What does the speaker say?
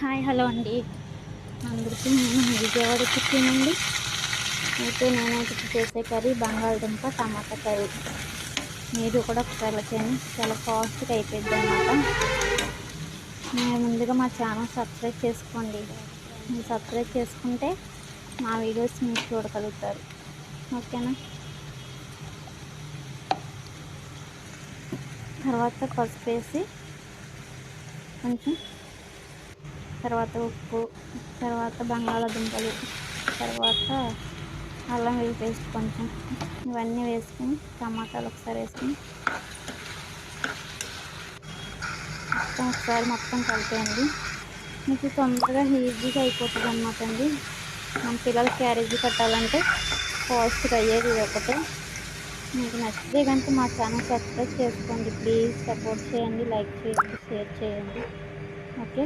Hi hello అండి. అందరికీ నేను విజయవాడ చిక్కినండి అయితే నేనైతే చేసే కర్రీ బంగాళదుంప టమాటా కర్రీ. మీరు కూడా ఒకసారి చేయండి. చాలా ఫాస్ట్గా అయిపోయింది అనమాట మీరు ముందుగా మా ఛానల్ సబ్స్క్రైబ్ చేసుకోండి. మీరు సబ్స్క్రైబ్ చేసుకుంటే మా వీడియోస్ మీరు చూడగలుగుతారు. ఓకేనా? తర్వాత పసుపు వేసి కొంచెం తర్వాత ఉప్పు తర్వాత బంగాళాదుంపలు తర్వాత అల్లం వెల్లుల్లి పేస్ట్ కొంచెం. ఇవన్నీ వేసుకుని టమాటాలు ఒకసారి వేసుకుని మొత్తం ఒకసారి మొత్తం కలిపేయండి. మీకు తొందరగా ఈజీగా అయిపోతుంది అనమాట అండి. మన పిల్లల క్యారేజీ కట్టాలంటే ఫాస్ట్గా అయ్యేది ఒకటే. మీకు నచ్చితే కనుక మా ఛానల్ సబ్స్క్రైబ్ చేసుకోండి. ప్లీజ్ సపోర్ట్ చేయండి లైక్ చేయండి షేర్ చేయండి. ఓకే?